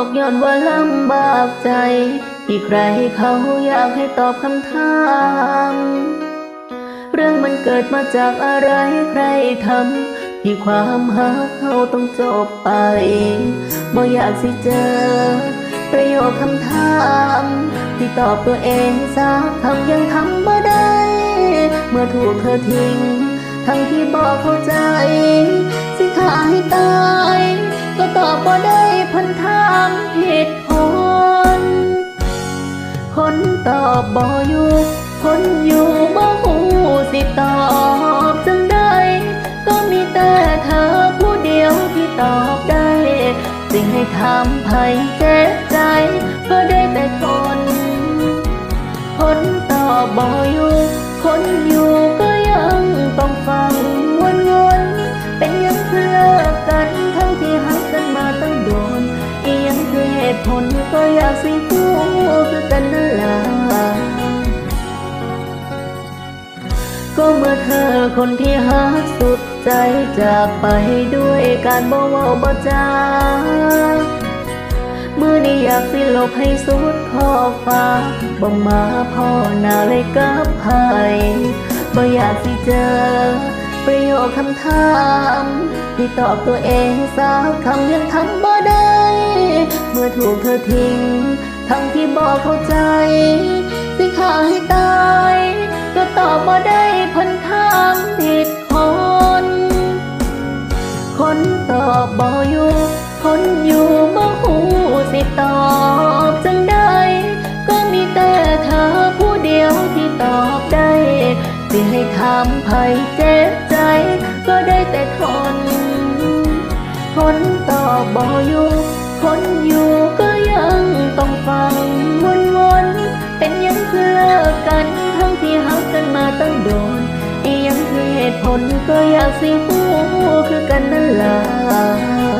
อกย้อนว่าลำบากใจ ที่ใครเขาอยากให้ตอบคำถามเรื่องมันเกิดมาจากอะไรใครทำที่ความหักเขาต้องจบไปบ่อยากสิเจอ ประโยคคำถาม ที่ตอบตัวเองสักคำยังทำบ่ได้ เมื่อถูกเธอทิ้ง ทั้งที่บอกเข้าใจ สิขาให้ตาย ก็ตอบบ่ได้ นถามผิดคนคนตอบบ่อยู่ คนอยู่บ่หูสิตอบจังได้ก็มีแต่เธอผู้เดียวที่ตอบได้สิ่งให้ถามไผเจ็บใจ ก็ได้แต่ทน คนตอบบ่อยู่ สิพูดคือกันนั่นล่ะก็เมื่อเธอคนที่หักสุดใจจากไปด้วยการบ่เว้าบ่จามื่อนี้อยากสิลบให้สุดขอบฟ้าบ่มาพ่อหน้าเลยกับไผบ่อยากสิเจอ ประโยคคำถามที่ตอบตัวเองสักคำยังทำบ่ได้ เมื่อถูกเธอทิ้ง ทั้งที่บอกเข้าใจ สิขาให้ตาย ก็ตอบบ่าได้พันถามผิดคนคนตอบบ่อยู่คนอยู่บ่หูสิตอบจังได้ ก็มีแต่เธอผู้เดียวที่ตอบได้สิให้ถามไผเจ็บใจ ก็ได้แต่ทนคนตอบบ่อยู่ คนอยู่ก็ยังต้องฟังวนวนๆเป็นยังคือเลิกกันทั้งที่หักกันมาตั้งโดนยังเหตุผลก็อยากสิหูคือกันนั่นล่ะ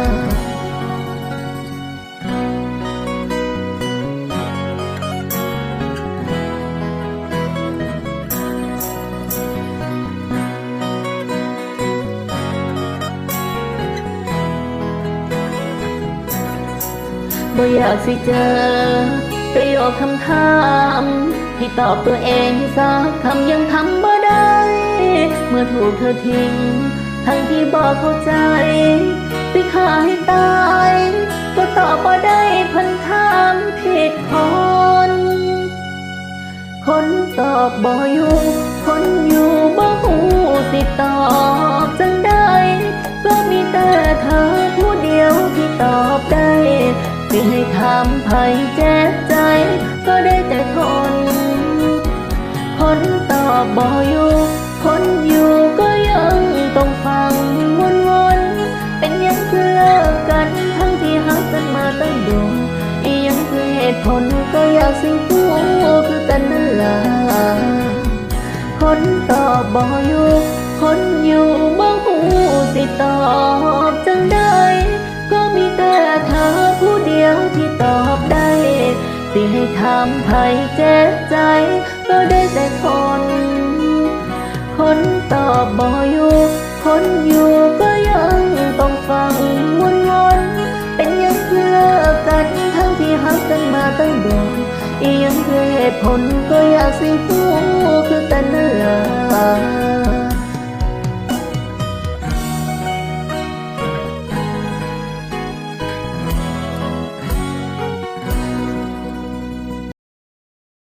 บ่อยากสิเจอ ประโยคคำถามที่ตอบตัวเองสักคำยังทำบ่ได้ เมื่อถูกเธอทิ้ง ทั้งที่บอกเข้าใจสิขาให้ตาย ก็ตอบบ่ได้พันถามผิดคน คนตอบบ่อยู่ คนอยู่บ่หูสิตอบ ถามไผเจ็บใจ ก็ได้แต่ทนคนตอบบ่อยู่คนอยู่ก็ยังต้องฟังวนวนๆเป็นยังคือเลิกกัน ทั้งที่หักกันมาตั้งดนอียังคือเหตุผลก็อยากสิพูดคือกันนั่นล่ะคนตอบบ่อยู่คนอยู่บ่หูสิตอบจังได้ามไผเจ็บใจ ก็ได้แต่ทน คนตอบบ่อยู่ คนอยู่ก็ยังต้องฟังวนวนๆเป็นยังคือเลิกกันทั้งที่หักกันมาตั้งโดนอียังคือเหตุผลก็อยากสิพูดคือกันนั่นล่ะ